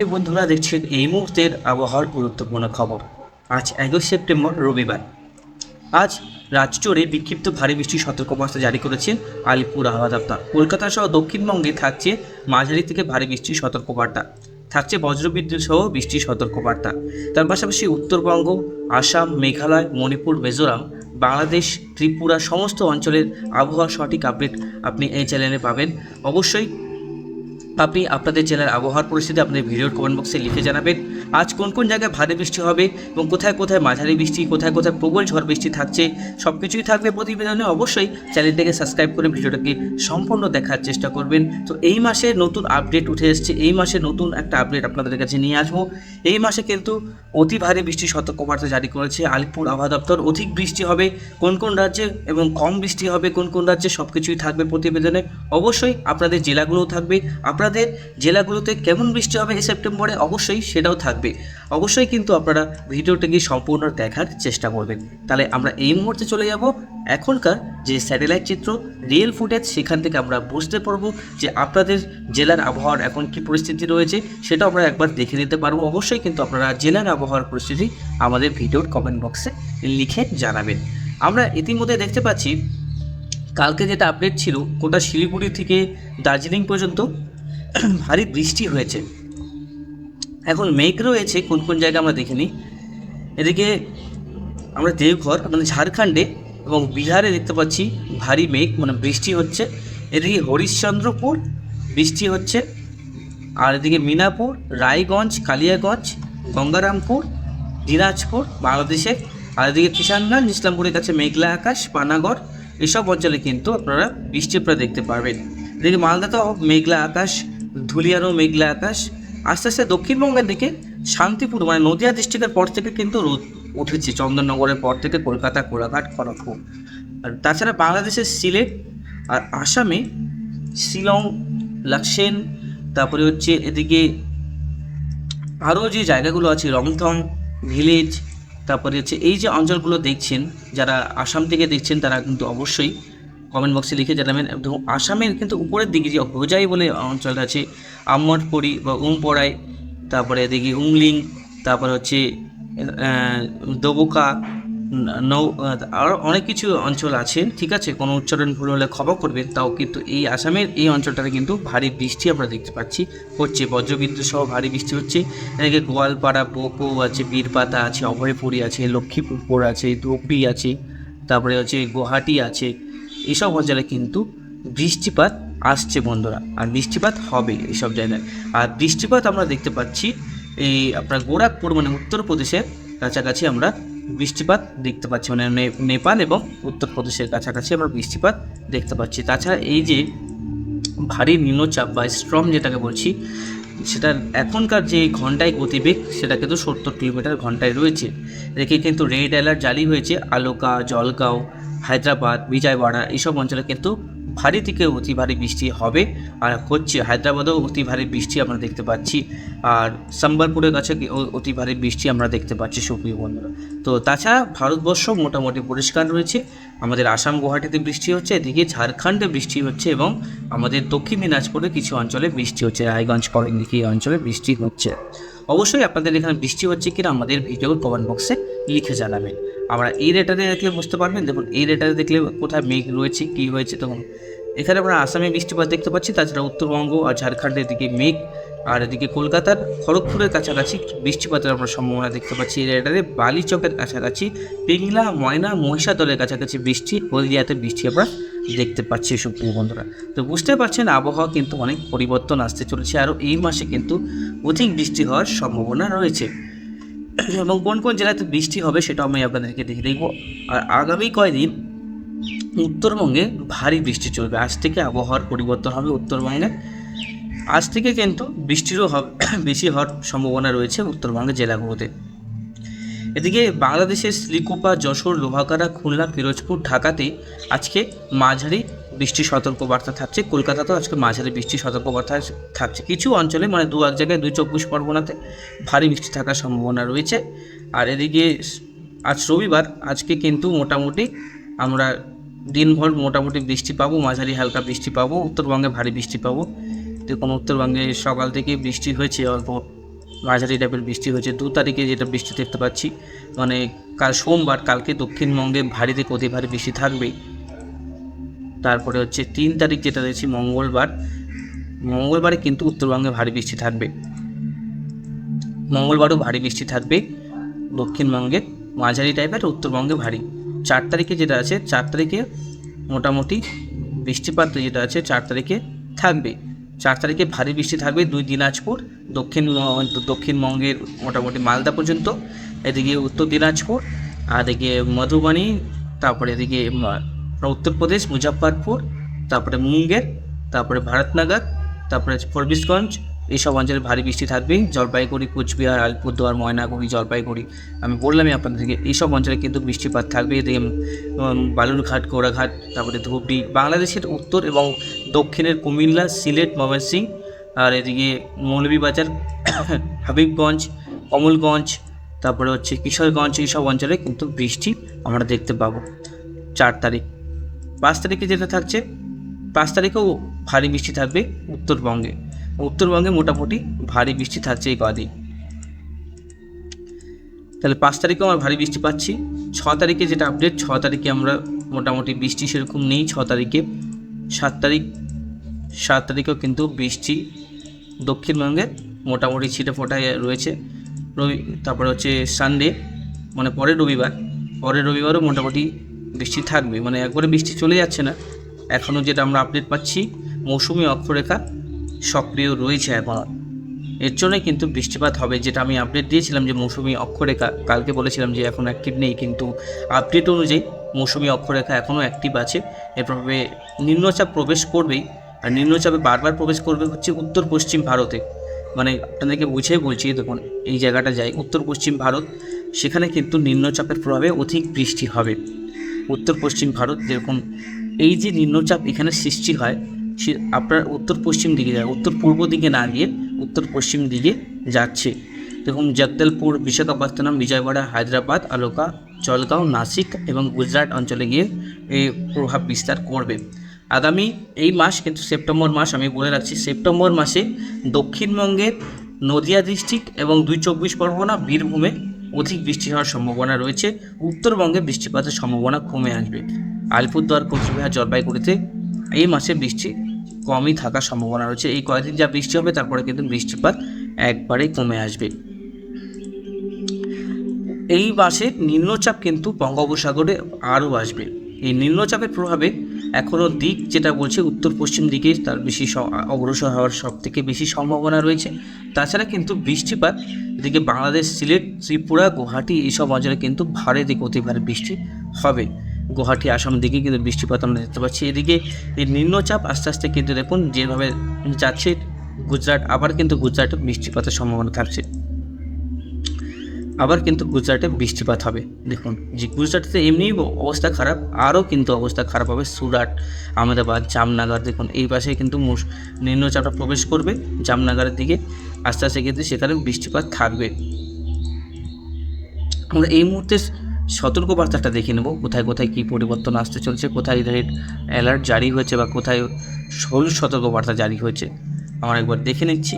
বন্ধুরা দেখছেন এই মুহূর্তের আবহাওয়ার গুরুত্বপূর্ণ খবর। আজ এগারোই সেপ্টেম্বর, রবিবার। আজ রাজ্য বিক্ষিপ্ত ভারী বৃষ্টির সতর্কবার্তা জারি করেছে আলিপুর আবহাওয়া দপ্তর। কলকাতা সহ দক্ষিণবঙ্গে থাকছে মাঝারি থেকে ভারী বৃষ্টির সতর্কবার্তা। থাকছে বজ্রবিদ্যুৎ সহ বৃষ্টির সতর্কবার্তা। তার পাশাপাশি উত্তরবঙ্গ, আসাম, মেঘালয়, মণিপুর, মিজোরাম, বাংলাদেশ, ত্রিপুরা, সমস্ত অঞ্চলের আবহাওয়ার সঠিক আপডেট আপনি এই চ্যানেলে পাবেন। অবশ্যই আপনি আপনাদের জেলার আবহাওয়ার পরিস্থিতি আপনাদের ভিডিওর কমেন্ট বক্সে লিখে জানাবেন। আজ কোন কোন জায়গায় ভারী বৃষ্টি হবে এবং কোথায় কোথায় মাঝারি বৃষ্টি, কোথায় কোথায় প্রবল ঝড় বৃষ্টি থাকছে সব কিছুই থাকবে প্রতিবেদনে। অবশ্যই চ্যানেলটাকে সাবস্ক্রাইব করে ভিডিওটাকে সম্পূর্ণ দেখার চেষ্টা করবেন। তো এই মাসে নতুন আপডেট উঠে এসেছে। এই মাসে নতুন একটা আপডেট আপনাদের কাছে নিয়ে আসব। এই মাসে কিন্তু অতি ভারী বৃষ্টির সতর্কবার্তা জারি করেছে আলিপুর আবহাওয়া দপ্তর। অধিক বৃষ্টি হবে কোন কোন রাজ্যে এবং কম বৃষ্টি হবে কোন কোন রাজ্যে সব কিছুই থাকবে প্রতিবেদনে। অবশ্যই আপনাদের জেলাগুলোও থাকবে। আপনাদের জেলাগুলোতে কেমন বৃষ্টি হবে এই সেপ্টেম্বরে? অবশ্যই সেটাও থাকবে। অবশ্যই কিন্তু আপনারা ভিডিওটিকে সম্পূর্ণ দেখার চেষ্টা করবেন। তাহলে আমরা এই মুহূর্তে চলে যাব। এখনকার যে স্যাটেলাইট চিত্র রিয়েল ফুটেজ সেখান থেকে আমরা বুঝতে পারব যে আপনাদের জেলার আবহাওয়ার এখন কি পরিস্থিতি রয়েছে, সেটা আমরা একবার দেখে নিতে পারব। অবশ্যই কিন্তু আপনারা জেলার আবহাওয়ার পরিস্থিতি আমাদের ভিডিওর কমেন্ট বক্সে লিখে জানাবেন। আমরা ইতিমধ্যে দেখতে পাচ্ছি, কালকে যেটা আপডেট ছিল, গোটা শিলিগুড়ি থেকে দার্জিলিং পর্যন্ত ভারী বৃষ্টি হয়েছে। এখন মেঘ রয়েছে, কোন কোন জায়গায় আমরা দেখে নিই। এদিকে আমরা দেওঘর মানে ঝাড়খণ্ডে এবং বিহারে দেখতে পাচ্ছি ভারী মেঘ মানে বৃষ্টি হচ্ছে। এদিকে হরিশ্চন্দ্রপুর, বৃষ্টি হচ্ছে। আর এদিকে মিনাপুর, রায়গঞ্জ, কালিয়াগঞ্জ, গঙ্গারামপুর, দিনাজপুর, বাংলাদেশে। আর এদিকে কিষানগঞ্জ, ইসলামপুরের কাছে মেঘলা আকাশ, পানাগড়, এসব অঞ্চলে কিন্তু আপনারা বৃষ্টি প্রায় দেখতে পারবেন। এদিকে মালদাতেও মেঘলা আকাশ, ধুলিয়ারও মেঘলা আকাশ। আস্তে আস্তে দক্ষিণবঙ্গের দিকে শান্তিপুর মানে নদিয়া ডিস্ট্রিক্টের পর থেকে কিন্তু রোদ উঠেছে, চন্দননগরের পর থেকে কলকাতা, কোলাঘাট, খড়গপুর। আর তাছাড়া বাংলাদেশের সিলেট আর আসামে শিলং, লাক্সেন, তারপরে হচ্ছে এদিকে আরও যে জায়গাগুলো আছে রংথং ভিলেজ, তারপরে হচ্ছে এই যে অঞ্চলগুলো দেখছেন, যারা আসাম থেকে দেখছেন, তারা কিন্তু অবশ্যই কমেন্ট বক্সে লিখে জানাবেন। এবং আসামের কিন্তু উপরের দিকে যে হোজাই বলে অঞ্চলটা আছে আমরপড়ি বা উমপড়াই তারপরে এদিকে উংলিং, তারপরে হচ্ছে দোবকা, নৌ আরও অনেক কিছু অঞ্চল আছে, ঠিক আছে? কোনো উচ্চারণ ভুল হলে খবর করবেন, তাও কিন্তু এই আসামের এই অঞ্চলটাতে কিন্তু ভারী বৃষ্টি আমরা দেখতে পাচ্ছি, হচ্ছে বজ্রবিদ্যুৎ সহ ভারী বৃষ্টি হচ্ছে। এদিকে গোয়ালপাড়া, বোকো আছে, বীরপাতা আছে, অভয়পুরী আছে, লক্ষ্মীপুর আছে ধুবড়ি আছে, তারপরে হচ্ছে গুয়াহাটি আছে, এসব অঞ্চলে কিন্তু বৃষ্টিপাত আসছে বন্ধুরা, আর বৃষ্টিপাত হবে এইসব জায়গায়। আর বৃষ্টিপাত আমরা দেখতে পাচ্ছি, এই আপনার গোরাখপুর মানে উত্তরপ্রদেশের কাছাকাছি আমরা বৃষ্টিপাত দেখতে পাচ্ছি। মানে নেপাল এবং উত্তরপ্রদেশের কাছাকাছি আমরা বৃষ্টিপাত দেখতে পাচ্ছি। তাছাড়া এই যে ভারী নিম্নচাপ বা স্ট্রম যেটাকে বলছি, সেটার এখনকার যে ঘন্টায় গতিবেগ, সেটা কিন্তু সত্তর কিলোমিটার ঘন্টায় রয়েছে। এদিকে কিন্তু রেড অ্যালার্ট জারি হয়েছে, আলোকা, জলগাঁও, হায়দ্রাবাদ, বিজয়ওয়াড়া এইসব অঞ্চলে কিন্তু ভারী থেকে অতি ভারী বৃষ্টি হবে। আর হচ্ছে হায়দ্রাবাদেও অতি ভারী বৃষ্টি আমরা দেখতে পাচ্ছি। আর সম্বলপুরের কাছে অতি ভারী বৃষ্টি আমরা দেখতে পাচ্ছি, সুপ্রিয় বন্ধুরা। তো তাছাড়া ভারতবর্ষ মোটামুটি পরিষ্কার রয়েছে। আমাদের আসাম, গুয়াহাটিতে বৃষ্টি হচ্ছে, এদিকে ঝাড়খণ্ডে বৃষ্টি হচ্ছে এবং আমাদের দক্ষিণ দিনাজপুরে কিছু অঞ্চলে বৃষ্টি হচ্ছে, রায়গঞ্জ করণদিকে এই অঞ্চলে বৃষ্টি হচ্ছে। অবশ্যই আপনাদের এখানে বৃষ্টি হচ্ছে কিনা আমাদের ভিডিও কমেন্ট বক্সে লিখে জানাবেন। আমরা এই রেটারে দেখলে বুঝতে পারবেন, দেখুন, এই রেটারে দেখলে কোথায় মেঘ রয়েছে, কী হয়েছে তখন এখানে আমরা আসামে বৃষ্টিপাত দেখতে পাচ্ছি, তাছাড়া উত্তরবঙ্গ আর ঝাড়খণ্ডের দিকে মেঘ, আর এদিকে কলকাতার খড়গপুরের কাছাকাছি বৃষ্টিপাতের আমরা সম্ভাবনা দেখতে পাচ্ছি রেটারে বালিচকের কাছাকাছি, পিংলা, ময়না, মহিষাদলের কাছাকাছি বৃষ্টি, হলদিয়াতে বৃষ্টি আমরা দেখতে পাচ্ছি, সুপ্রিয় বন্ধুরা। তো বুঝতে পারছেন, আবহাওয়া কিন্তু অনেক পরিবর্তন আসতে চলেছে, আরও এই মাসে কিন্তু অধিক বৃষ্টি হওয়ার সম্ভাবনা রয়েছে। এবং কোন কোন জেলাতে বৃষ্টি হবে সেটা আমি আপনাদেরকে দেখে দেখব। আর আগামী কয়দিন উত্তরবঙ্গে ভারী বৃষ্টি চলবে। আজ থেকে আবহাওয়ার পরিবর্তন হবে উত্তরবঙ্গে আজ থেকে কিন্তু বৃষ্টিরও বেশি হওয়ার সম্ভাবনা রয়েছে উত্তরবঙ্গের জেলাগুলোতে। এদিকে বাংলাদেশের শ্রীকোপা, যশোর, লোহাগাড়া, খুলনা ফিরোজপুর ঢাকাতে আজকে মাঝারি বৃষ্টি সতর্কবার্তা থাকছে। কলকাতাতেও আজকে মাঝারি বৃষ্টি সতর্কবার্তা থাকছে। কিছু অঞ্চলে মানে দু এক জায়গায় দুই চব্বিশ পরগনাতে ভারী বৃষ্টি থাকার সম্ভাবনা রয়েছে। আর এদিকে আজ রবিবার, আজকে কিন্তু মোটামুটি আমরা দিনভর মোটামুটি বৃষ্টি পাবো, মাঝারি হালকা বৃষ্টি পাবো, উত্তরবঙ্গে ভারী বৃষ্টি পাবো। দেখুন, উত্তরবঙ্গে সকাল থেকে বৃষ্টি হয়েছে, অল্প মাঝারি টাইপের বৃষ্টি হয়েছে। দু তারিখে যেটা বৃষ্টি দেখতে পাচ্ছি মানে কাল সোমবার, কালকে দক্ষিণবঙ্গে ভারী থেকে অতি ভারী বৃষ্টি থাকবেই। তারপরে হচ্ছে তিন তারিখ যেটা রয়েছে মঙ্গলবার। মঙ্গলবারে কিন্তু উত্তরবঙ্গে ভারী বৃষ্টি থাকবে। মঙ্গলবারও ভারী বৃষ্টি থাকবে দক্ষিণবঙ্গে, মাঝারি টাইপের, উত্তরবঙ্গে ভারী। চার তারিখে যেটা আছে, চার তারিখে মোটামুটি বৃষ্টিপাত যেটা আছে, চার তারিখে থাকবে। চার তারিখে ভারী বৃষ্টি থাকবে দুই দিনাজপুর, দক্ষিণ দক্ষিণবঙ্গের মোটামুটি মালদা পর্যন্ত, এদিকে উত্তর দিনাজপুর, আর এদিকে মধুবনী, তারপরে এদিকে উত্তরপ্রদেশ মুজফ্ফরপুর, তারপরে মুঙ্গের, তারপরে ভারতনগর, তারপরে ফরবিশগঞ্জ এইসব অঞ্চলে ভারী বৃষ্টি থাকবে। জলপাইগুড়ি, কুচবিহার, আলিপুরদুয়ার, ময়নাগুড়ি, জলপাইগুড়ি। আমি বললামই আপনাদেরকে এইসব অঞ্চলে কিন্তু বৃষ্টিপাত থাকবে। এদিকে বালুরঘাট, গোড়াঘাট, তারপরে ধুবড়ি, বাংলাদেশের উত্তর এবং দক্ষিণের কুমিল্লা, সিলেট, ময়মনসিংহ, আর এদিকে মৌলভীবাজার, হাবিবগঞ্জ কমলগঞ্জ তারপরে হচ্ছে কিশোরগঞ্জ, এইসব অঞ্চলে কিন্তু বৃষ্টি আমরা দেখতে পাবো। চার তারিখ। পাঁচ তারিখে যেটা থাকছে, পাঁচ তারিখেও ভারী বৃষ্টি থাকবে উত্তরবঙ্গে। উত্তরবঙ্গে মোটামুটি ভারী বৃষ্টি থাকছে এই কদিন। তাহলে পাঁচ তারিখেও আমরা ভারী বৃষ্টি পাচ্ছি। ছ তারিখে যেটা আপডেট ছ তারিখে আমরা মোটামুটি বৃষ্টি সেরকম নেই। ছ তারিখে, সাত তারিখ, সাত তারিখেও কিন্তু বৃষ্টি দক্ষিণবঙ্গে মোটামুটি ছিটে ফোটায় রয়েছে। রবি, তারপরে হচ্ছে সানডে মানে পরের রবিবার। পরের রবিবারও মোটামুটি বৃষ্টি থাকবে মানে একবারে বৃষ্টি চলে যাচ্ছে না। এখনও যেটা আমরা আপডেট পাচ্ছি, মৌসুমি অক্ষরেখা সক্রিয় রয়েছে এখন। এর জন্যই কিন্তু বৃষ্টিপাত হবে, যেটা আমি আপডেট দিয়েছিলাম যে মৌসুমি অক্ষরেখা, কালকে বলেছিলাম যে এখন অ্যাক্টিভ নেই, কিন্তু আপডেট অনুযায়ী মৌসুমি অক্ষরেখা এখনও অ্যাক্টিভ আছে। এর প্রভাবে নিম্নচাপ প্রবেশ করবেই, আর নিম্নচাপে বারবার প্রবেশ করবে হচ্ছে উত্তর পশ্চিম ভারতে। মানে আপনাদেরকে বুঝিয়ে বলছি দেখুন, এই জায়গাটা যাই উত্তর পশ্চিম ভারত, সেখানে কিন্তু নিম্নচাপের প্রভাবে অধিক বৃষ্টি হবে। উত্তর পশ্চিম ভারত যেরকম, এই যে নিম্নচাপ এখানে সৃষ্টি হয়, সে আপনার উত্তর পশ্চিম দিকে যায় উত্তর পূর্ব দিকে না গিয়ে উত্তর পশ্চিম দিকে যাচ্ছে। দেখুন, জগদলপুর, বিশাখাপত্তনম, বিজয়ওয়াড়া, হায়দ্রাবাদ, আলোকা, জলগাঁও, নাসিক এবং গুজরাট অঞ্চলে গিয়ে এই প্রভাব বিস্তার করবে। আগামী এই মাস, কিন্তু সেপ্টেম্বর মাস, আমি বলে রাখছি, সেপ্টেম্বর মাসে দক্ষিণবঙ্গের নদিয়া ডিস্ট্রিক্ট এবং দুই চব্বিশ পরগনা বীরভূমে অধিক বৃষ্টি হওয়ার সম্ভাবনা রয়েছে। উত্তরবঙ্গে বৃষ্টিপাতের সম্ভাবনা কমে আসবে। আলিপুরদুয়ার, কোচবিহার জলপাইগুড়িতে এই মাসে বৃষ্টি কমই থাকার সম্ভাবনা রয়েছে। এই কয়েকদিন যা বৃষ্টি হবে, তারপরে কিন্তু বৃষ্টিপাত একবারেই কমে আসবে। এই মাসে নিম্নচাপ কিন্তু বঙ্গোপসাগরে আরও আসবে। এই নিম্নচাপের প্রভাবে এখনও দিক যেটা বলছে উত্তর পশ্চিম দিকে তার বেশি অগ্রসর হওয়ার সব থেকে বেশি সম্ভাবনা রয়েছে। তাছাড়া কিন্তু বৃষ্টিপাত এদিকে বাংলাদেশ, সিলেট, ত্রিপুরা, গুয়াহাটি এইসব অঞ্চলে কিন্তু ভারী দিকে অতি ভারী বৃষ্টি হবে। গুয়াহাটি, আসাম দিকে কিন্তু বৃষ্টিপাত আমরা দেখতে পাচ্ছি। এদিকে এই নিম্নচাপ আস্তে আস্তে কিন্তু দেখুন যেভাবে যাচ্ছে, গুজরাট আবার কিন্তু গুজরাটে বৃষ্টিপাতের সম্ভাবনা থাকছে। আবার কিন্তু গুজরাটে বৃষ্টিপাত হবে। দেখুন যে গুজরাটে এমনিই অবস্থা খারাপ, আরও কিন্তু অবস্থা খারাপ হবে। সুরাট, আহমেদাবাদ, জামনগর, দেখুন এই পাশে কিন্তু নিম্নচাপটা প্রবেশ করবে। জামনগরের দিকে আস্তে আস্তে কিন্তু সেখানে বৃষ্টিপাত থাকবে। আমরা এই মুহূর্তে সতর্কবার্তাটা দেখে নেব, কোথায় কোথায় কী পরিবর্তন আসতে চলছে, কোথায় রেড অ্যালার্ট জারি হয়েছে বা কোথায় সবুজ সতর্কবার্তা জারি হয়েছে। আমরা একবার দেখে নিচ্ছি।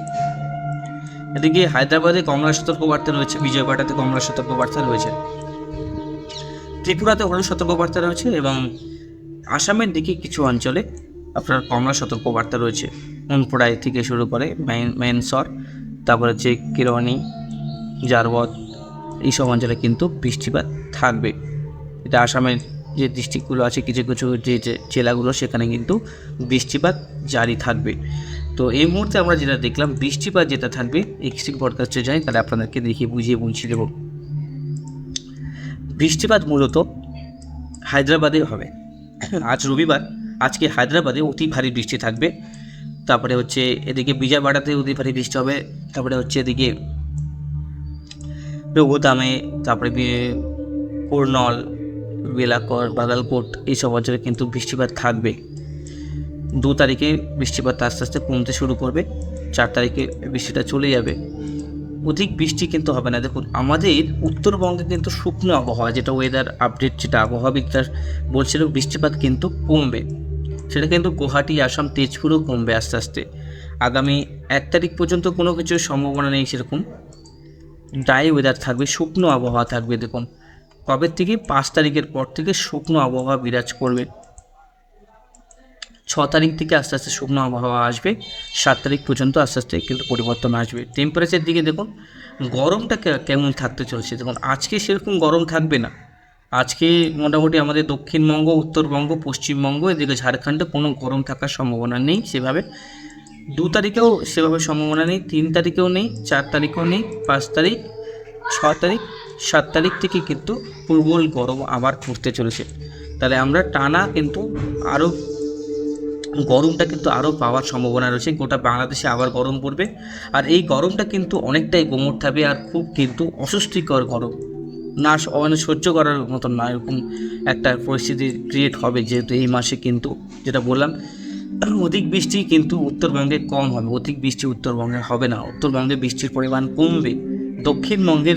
এদিকে হায়দ্রাবাদে কমলা সতর্কবার্তা রয়েছে, বিজয়বাড়াতে কমলা সতর্কবার্তা রয়েছে। ত্রিপুরাতে হলুদ সতর্কবার্তা রয়েছে এবং আসামের দিকে কিছু অঞ্চলে আপনার কমলা সতর্কবার্তা রয়েছে। মনপুরাই থেকে শুরু করে মেন- মেনসর তারপরে হচ্ছে কিরওয়ানি জারবত, এইসব অঞ্চলে কিন্তু বৃষ্টিপাত থাকবে। এটা আসামের যে ডিস্ট্রিক্টগুলো আছে, কিছু কিছু যে জেলাগুলো, সেখানে কিন্তু বৃষ্টিপাত জারি থাকবে। তো এই মুহূর্তে আমরা যেটা দেখলাম, বৃষ্টিপাত যেটা থাকবে এক্সট্রিক পডকাস্টে যাই, তাহলে আপনাদেরকে দেখিয়ে বুঝিয়ে বুঝিয়ে দেবো। বৃষ্টিপাত মূলত হায়দ্রাবাদে হবে। আজ রবিবার, আজকে হায়দ্রাবাদে অতি ভারী বৃষ্টি থাকবে। তারপরে হচ্ছে এদিকে বিজয়বাড়াতে অতি ভারী বৃষ্টি হবে, তারপরে হচ্ছে এদিকে রঘুদামে তারপরে কুরনল বেলাকর বাগালকোট এইসব অঞ্চলে কিন্তু বৃষ্টিপাত থাকবে। দু তারিখে বৃষ্টিপাত আস্তে আস্তে কমতে শুরু করবে, চার তারিখে বৃষ্টিটা চলে যাবে। অধিক বৃষ্টি কিন্তু হবে না। দেখুন, আমাদের উত্তরবঙ্গে কিন্তু শুকনো আবহাওয়া, যেটা ওয়েদার আপডেট যেটা আবহাওয়াবিদরা বলছিল, বৃষ্টিপাত কিন্তু কমবে। সেটা কিন্তু গুয়াহাটি, আসাম, তেজপুরও কমবে আস্তে আস্তে। আগামী এক তারিখ পর্যন্ত কোনো কিছুর সম্ভাবনা নেই সেরকম। ড্রাই ওয়েদার থাকবে, শুকনো আবহাওয়া থাকবে দেখুন। কবে থেকে? পাঁচ তারিখের পর থেকে শুকনো আবহাওয়া বিরাজ করবে। ছ তারিখ থেকে আস্তে আস্তে শুকনো আবহাওয়া আসবে। সাত তারিখ পর্যন্ত আস্তে আস্তে কিন্তু পরিবর্তন আসবে। টেম্পারেচার দিকে দেখুন, গরমটা কেমন থাকতে চলছে? দেখুন, আজকে সেরকম গরম থাকবে না। আজকে মোটামুটি আমাদের দক্ষিণবঙ্গ, উত্তরবঙ্গ, পশ্চিমবঙ্গ, এদিকে ঝাড়খণ্ডে কোনো গরম থাকার সম্ভাবনা নেই সেভাবে। দু তারিখেও সেভাবে সম্ভাবনা নেই, তিন তারিখেও নেই, চার তারিখেও নেই, পাঁচ তারিখ, ছ তারিখ, সাত তারিখ থেকে কিন্তু প্রবল গরম আবার ঘুরতে চলেছে। তাহলে আমরা টানা কিন্তু আরও গরমটা কিন্তু আরও পাওয়ার সম্ভাবনা রয়েছে, গোটা বাংলাদেশে আবার গরম পড়বে। আর এই গরমটা কিন্তু অনেকটাই গোমর থাকবে আর খুব কিন্তু অস্বস্তিকর গরম। না মানে সহ্য করার মতন না, এরকম একটা পরিস্থিতি ক্রিয়েট হবে যেহেতু এই মাসে কিন্তু, যেটা বললাম, অধিক বৃষ্টি কিন্তু উত্তরবঙ্গে কম হবে, অধিক বৃষ্টি উত্তরবঙ্গে হবে না। উত্তরবঙ্গে বৃষ্টির পরিমাণ কমবে। দক্ষিণবঙ্গের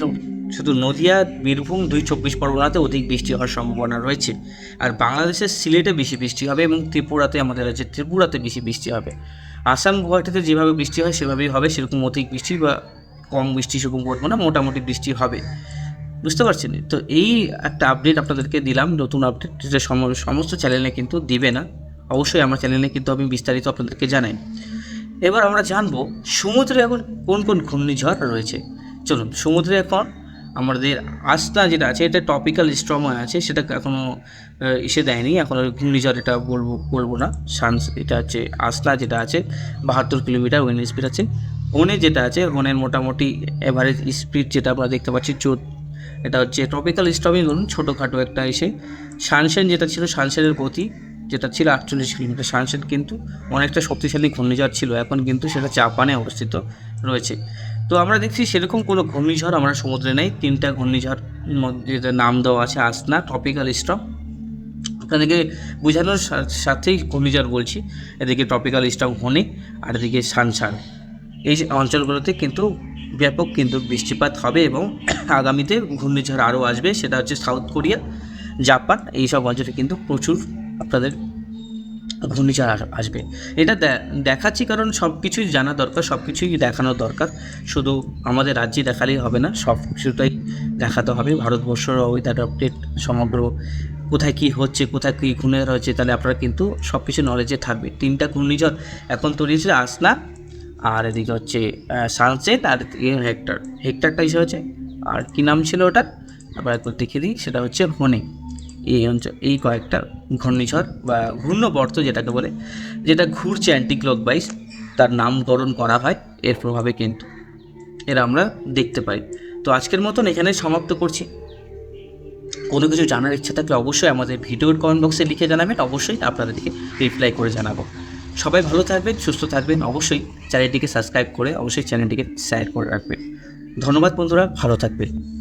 শুধু নদিয়া, বীরভূম, দুই চব্বিশ পরগনাতে অধিক বৃষ্টি হওয়ার সম্ভাবনা রয়েছে। আর বাংলাদেশের সিলেটে বেশি বৃষ্টি হবে এবং ত্রিপুরাতে, আমাদের রাজ্যে ত্রিপুরাতে বেশি বৃষ্টি হবে। আসাম, গুয়াহাটিতে যেভাবে বৃষ্টি হয়, সেভাবেই হবে। সেরকম অধিক বৃষ্টি বা কম বৃষ্টি সেরকম করব না, মোটামুটি বৃষ্টি হবে। বুঝতে পারছেন তো এই একটা আপডেট আপনাদেরকে দিলাম, নতুন আপডেট যেটা সম- সমস্ত চ্যানেলে কিন্তু দিবে না। অবশ্যই আমার চ্যানেলে কিন্তু আমি বিস্তারিত আপনাদেরকে জানাই। এবার আমরা জানব, সমুদ্রে এখন কোন কোন ঘূর্ণিঝড় রয়েছে? চলুন, সমুদ্রে এখন আমাদের আস্থা যেটা আছে, এটা টপিক্যাল স্ট্রম আছে, সেটা এখনও এসে দেয়নি। এখন ঘূর্ণিঝড় এটা বলব বলব না। সানস এটা হচ্ছে আস্থা যেটা আছে, বাহাত্তর কিলোমিটার উইন্ড স্পিড আছে। ওনে যেটা আছে, ওনের মোটামুটি এভারেজ স্পিড যেটা আমরা দেখতে পাচ্ছি এটা হচ্ছে টপিক্যাল স্টর্মই বলুন ছোটোখাটো একটা এসে। সানশেন যেটা ছিল সানশেনের গতি যেটা ছিল আটচল্লিশ কিলোমিটার। সানশেন কিন্তু অনেকটা শক্তিশালী ঘূর্ণিঝড় ছিল। এখন কিন্তু সেটা জাপানে অবস্থিত রয়েছে। তো আমরা দেখছি সেরকম কোনো ঘূর্ণিঝড় আমরা সমুদ্রে নেই। তিনটা ঘূর্ণিঝড় মধ্যে যেটা নাম দেওয়া আছে আসনা টপিক্যাল স্টর্ম আপনাদেরকে বোঝানোর সাথেই ঘূর্ণিঝড় বলছি। এদিকে টপিক্যাল স্টর্ম হনে আর এদিকে সানসান এই অঞ্চলগুলোতে কিন্তু ব্যাপক কিন্তু বৃষ্টিপাত হবে এবং আগামীতে ঘূর্ণিঝড় আরও আসবে, সেটা হচ্ছে সাউথ কোরিয়া, জাপান এই সব অঞ্চলে কিন্তু প্রচুর আপনাদের ঘূর্ণিঝড় আসবে। এটা দেখাচ্ছি কারণ সব কিছুই জানা দরকার সব কিছুই দেখানো দরকার। শুধু আমাদের রাজ্যে দেখালেই হবে না সব কিছুটাই দেখাতে হবে। ভারতবর্ষের ওয়েদার আপডেট সমগ্র কোথায় কী হচ্ছে, কোথায় কী ঘূর্ণিঝড় হচ্ছে, তাহলে আপনারা কিন্তু সব কিছু নলেজে থাকবে। তিনটা ঘূর্ণিঝড় এখন তৈরি হচ্ছে আসনা আর এদিকে হচ্ছে সানসেট আর হেক্টর। হেক্টরটা এসে হচ্ছে আর কী নাম ছিল ওটার? আবার একবার দেখিয়ে দিই, সেটা হচ্ছে হনে। এই অঞ্চল এই কয়েকটা ঘূর্ণিঝড় বা ঘূর্ণবর্ত যেটাকে বলে, যেটা ঘুরছে অ্যান্টি ক্লকওয়াইজ তার নামকরণ করা হয়, এর প্রভাবে কিন্তু। এরা আমরা দেখতে পাই। তো আজকের মতন এখানে সমাপ্ত করছি। কোনো কিছু জানার ইচ্ছা থাকলে অবশ্যই আমাদের ভিডিওর কমেন্ট বক্সে লিখে জানাবেন। অবশ্যই আপনাদেরকে রিপ্লাই করে জানাব। সবাই ভালো থাকবেন, সুস্থ থাকবেন। অবশ্যই চ্যানেলটিকে সাবস্ক্রাইব করে অবশ্যই চ্যানেলটিকে শেয়ার করে রাখবেন। ধন্যবাদ বন্ধুরা, ভালো থাকবেন।